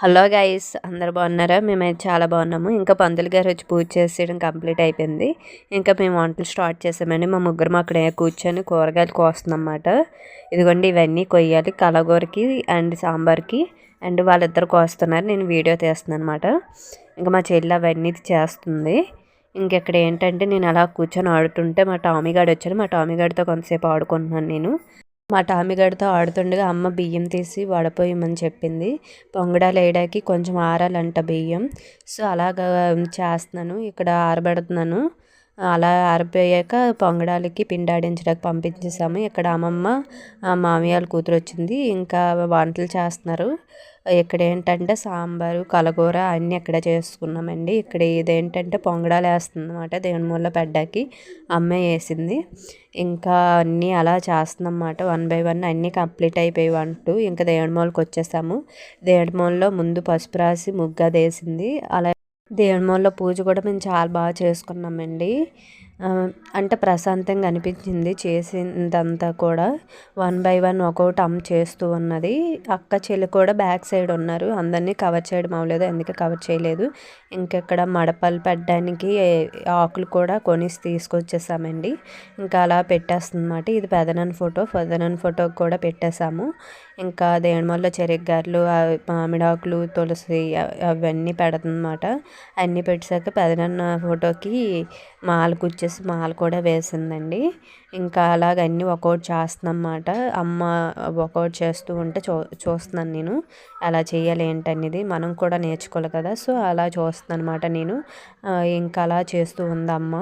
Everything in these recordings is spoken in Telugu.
హలో గైస్ అందరు బాగున్నారా? మేమైతే చాలా బాగున్నాము. ఇంకా పందులు గారు వచ్చి పూజ చేసేయడం కంప్లీట్ అయిపోయింది. ఇంకా మేము వంటలు స్టార్ట్ చేసామండి. మా ముగ్గురు అక్కడ కూర్చొని కూరగాయలు కోస్తుందన్నమాట ఇదిగోండి ఇవన్నీ కొయ్యాలి. కలగూరకి అండ్ సాంబార్కి అండ్ వాళ్ళిద్దరు కోస్తున్నారు. నేను వీడియో తీస్తున్నాను అనమాట ఇంకా మా చెల్లి అవన్నీ చేస్తుంది. ఇంకెక్కడ ఏంటంటే నేను అలా కూర్చొని ఆడుతుంటే మా టామీ గాడు వచ్చాడు. మా టామీ గాడితో కొంతసేపు ఆడుకుంటున్నాను నేను. మా టామిగడితో ఆడుతుండగా అమ్మ బియ్యం తీసి వడపోయమని చెప్పింది. పొంగడాలు వేయడానికి కొంచెం ఆరాలంట బియ్యం. సో అలాగా చేస్తున్నాను. ఇక్కడ ఆరబెడుతున్నాను. అలా ఆరిపోయాక పొంగడాలకి పిండాడించడానికి పంపించేసాము ఇక్కడ అమ్మమ్మ మామయ్యాల కూతురు వచ్చింది. ఇంకా వంటలు చేస్తున్నారు. ఇక్కడ ఏంటంటే సాంబారు కలగూర అన్నీ ఇక్కడ చేసుకున్నామండి. ఇక్కడ ఇదేంటంటే పొంగడాలు వేస్తుంది అనమాట దేవుని మూల పెడ్డాకి అమ్మే వేసింది. ఇంకా అన్నీ అలా చేస్తుందన్నమాట. వన్ బై వన్ అన్నీ కంప్లీట్ అయిపోయి అంటూ ఇంకా దేవుడి మూలకి వచ్చేసాము. దేవుడి మూలలో ముందు పసుపు రాసి ముగ్గదేసింది. అలా దేవుడి మూలలో పూజ కూడా మేము చాలా బాగా చేసుకున్నామండి. అంటే ప్రశాంతంగా అనిపించింది చేసిందంతా కూడా. వన్ బై వన్ ఒక్కొక్కటి అమ్మ చేస్తూ ఉన్నది. అక్క చెల్లి కూడా బ్యాక్ సైడ్ ఉన్నారు. అందరినీ కవర్ చేయడం అవ్వలేదు. అందుకే కవర్ చేయలేదు? ఇంకెక్కడ మడపలు పెట్టడానికి ఆకులు కూడా కొనిసి తీసుకొచ్చేసామండి. ఇంకా అలా పెట్టేస్తుందన్నమాట. ఇది పెదనాన్న ఫోటో. పెదనన్ ఫోటో కూడా పెట్టేశాము. ఇంకా దేనిమల్ల చెరిగ్గారులు మామిడాకులు తులసి అవన్నీ పెడుతుందన్నమాట అన్నీ పెట్టేశాక పెదనన్న ఫోటోకి మాల వచ్చేసి మాల కూడా వేసిందండి. ఇంకా అలాగ అన్నీ ఒక్కొక్కటి చేస్తుందన్నమాట అమ్మ ఒక్కొక్కటి చేస్తూ ఉంటే చూ చూస్తున్నాను నేను. అలా చేయాలి ఏంటనేది మనం కూడా నేర్చుకోవాలి కదా. సో అలా చూస్తున్నాను అనమాట నేను ఇంకా అలా చేస్తూ ఉంది అమ్మ.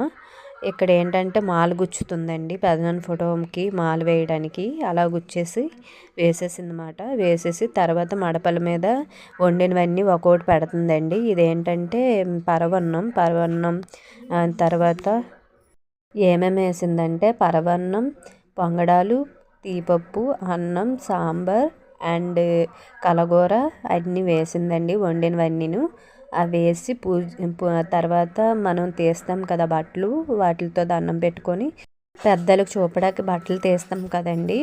ఇక్కడ ఏంటంటే మాల గుచ్చుతుందండి. పెదనాన్న ఫోటోకి మాల వేయడానికి అలా గుచ్చేసి వేసేసిందన్నమాట వేసేసి తర్వాత మడపల మీద వండినవన్నీ ఒక్కొక్కటి పెడుతుందండి. ఇదేంటంటే పరవన్నం పరవన్నం తర్వాత ఏమేమి వేసిందంటే పరవన్నం పొంగడాలు తీపప్పు అన్నం సాంబార్ అండ్ కలగూర అన్నీ వేసిందండి వండినవన్నీను. అవి వేసి పూజ తర్వాత మనం తీస్తాం కదా బట్టలు వాటితో దండం పెట్టుకొని పెద్దలకు చూపడానికి బట్టలు తీస్తాం కదండి.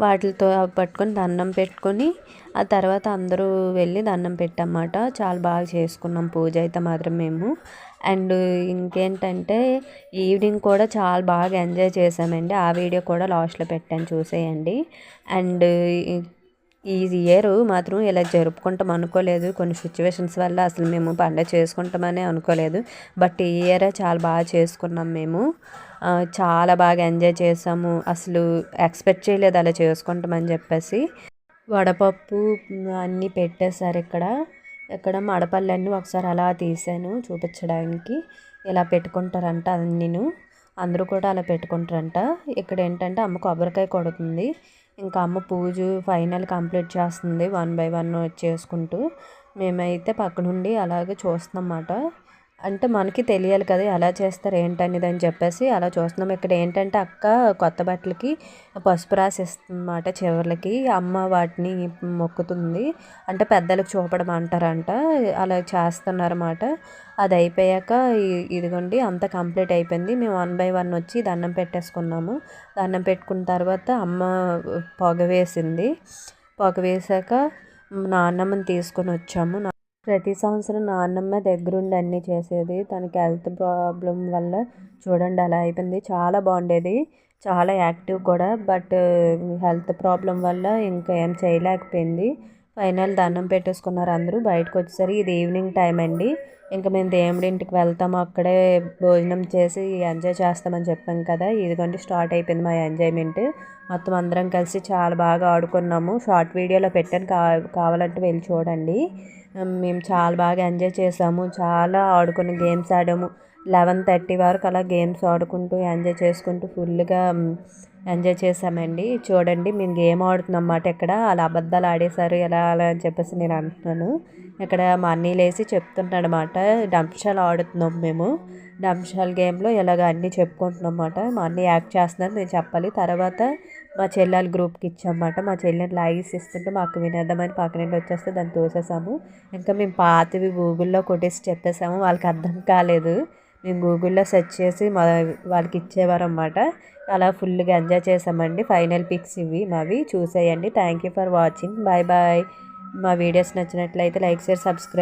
వాటితో పట్టుకొని దండం పెట్టుకొని ఆ తర్వాత అందరూ వెళ్ళి దండం పెట్టమాట. చాలా బాగా చేసుకున్నాం పూజ అయితే మాత్రం మేము. అండ్ ఇంకేంటంటే ఈవినింగ్ కూడా చాలా బాగా ఎంజాయ్ చేసామండి ఆ వీడియో కూడా లాస్ట్లో పెట్టాను చూసేయండి. అండ్ ఈ ఇయర్ మాత్రం ఇలా జరుపుకుంటాం అనుకోలేదు కొన్ని సిచ్యువేషన్స్ వల్ల అసలు మేము పండగ చేసుకుంటామని అనుకోలేదు. బట్ ఈ ఇయర్ చాలా బాగా చేసుకున్నాం మేము. చాలా బాగా ఎంజాయ్ చేసాము. అసలు ఎక్స్పెక్ట్ చేయలేదు అలా చేసుకుంటామని చెప్పేసి. వడపప్పు అన్నీ పెట్టేశారు ఇక్కడ. ఇక్కడ మడపల్లన్నీ ఒకసారి అలా తీసాను చూపించడానికి. ఇలా పెట్టుకుంటారంట అన్నీను. అందరూ కూడా అలా పెట్టుకుంటారంట. ఇక్కడ ఏంటంటే అమ్మ కొబ్బరికాయ కొడుతుంది. ఇంకా అమ్మ పూజ ఫైనల్ కంప్లీట్ చేస్తుంది. వన్ బై వన్ చేసుకుంటూ మేమైతే పక్కనుండి అలాగే అలాగే చూస్తామన్నమాట అంటే మనకి తెలియాలి కదా ఎలా చేస్తారు ఏంటనేది అని చెప్పేసి అలా చూస్తున్నాం. ఇక్కడ ఏంటంటే అక్క కొత్త బట్టలకి పసుపు రాసిస్తుందన్నమాట చివర్లకి. అమ్మ వాటిని మొక్కుతుంది. అంటే పెద్దలకు చూపడం అంటారంట అలా చేస్తున్నారన్నమాట. అది అయిపోయాక ఇదిగోండి అంత కంప్లీట్ అయిపోయింది. మేము వన్ బై వన్ వచ్చి దండం పెట్టేసుకున్నాము. దండం పెట్టుకున్న తర్వాత అమ్మ పొగ వేసింది. పొగ వేసాక నాన్నమ్మని తీసుకొని వచ్చాము. ప్రతి సంవత్సరం నాన్నమ్మ దగ్గరుండి అన్నీ చేసేది. తనకి హెల్త్ ప్రాబ్లం వల్ల చూడండి అలా అయిపోయింది. చాలా బాగుండేది. చాలా యాక్టివ్ కూడా. బట్ హెల్త్ ప్రాబ్లం వల్ల ఇంకా ఏం చేయలేకపోయింది. ఫైనల్ దండం పెట్టేసుకున్నారు అందరూ. బయటకు వచ్చేసరి ఇది ఈవినింగ్ టైం అండి. ఇంకా మేము దేవుడి ఇంటికి వెళ్తాము. అక్కడే భోజనం చేసి ఎంజాయ్ చేస్తామని చెప్పాం కదా. ఇదిగోండి స్టార్ట్ అయిపోయింది మా ఎంజాయ్మెంట్. మొత్తం అందరం కలిసి చాలా బాగా ఆడుకున్నాము. షార్ట్ వీడియోలో పెట్టాను కా కావాలంటే వెళ్ళి చూడండి. మేము చాలా బాగా ఎంజాయ్ చేసాము. చాలా ఆడుకున్న గేమ్స్ ఆడాము. లెవెన్ థర్టీ వరకు అలా గేమ్స్ ఆడుకుంటూ ఎంజాయ్ చేసుకుంటూ ఫుల్గా ఎంజాయ్ చేసామండి చూడండి మేము గేమ్ ఆడుతున్నాం అన్నమాట ఇక్కడ అలా అబద్ధాలు ఆడేశారు ఎలా అలా అని చెప్పేసి నేను అంటున్నాను. ఇక్కడ మా అన్నీ లేసి చెప్తున్నాడు అనమాట డంప్షాల్ ఆడుతున్నాం మేము. డంప్షాల్ గేమ్లో ఇలాగ అన్నీ చెప్పుకుంటున్నాం అన్నమాట. మా అన్నీ యాక్ట్ చేస్తున్నారు మేము చెప్పాలి. తర్వాత మా చెల్లెల గ్రూప్కి ఇచ్చామన్నమాట మా చెల్లెని లాగేసి ఇస్తుంటే మాకు వినేద్దామని పక్కన వచ్చేస్తే దాన్ని తోసేసాము. ఇంకా మేము పాతవి గూగుల్లో కొట్టేసి చెప్పేసాము వాళ్ళకి అర్థం కాలేదు. మేము గూగుల్లో సెర్చ్ చేసి మా వాళ్ళకి ఇచ్చేవారనమాట అలా ఫుల్గా ఎంజాయ్ చేసామండి ఫైనల్ పిక్స్ ఇవి మావి. చూసేయండి. Thank you for watching. Bye bye. మా వీడియోస్ నచ్చినట్లయితే లైక్ షేర్ సబ్స్క్రైబ్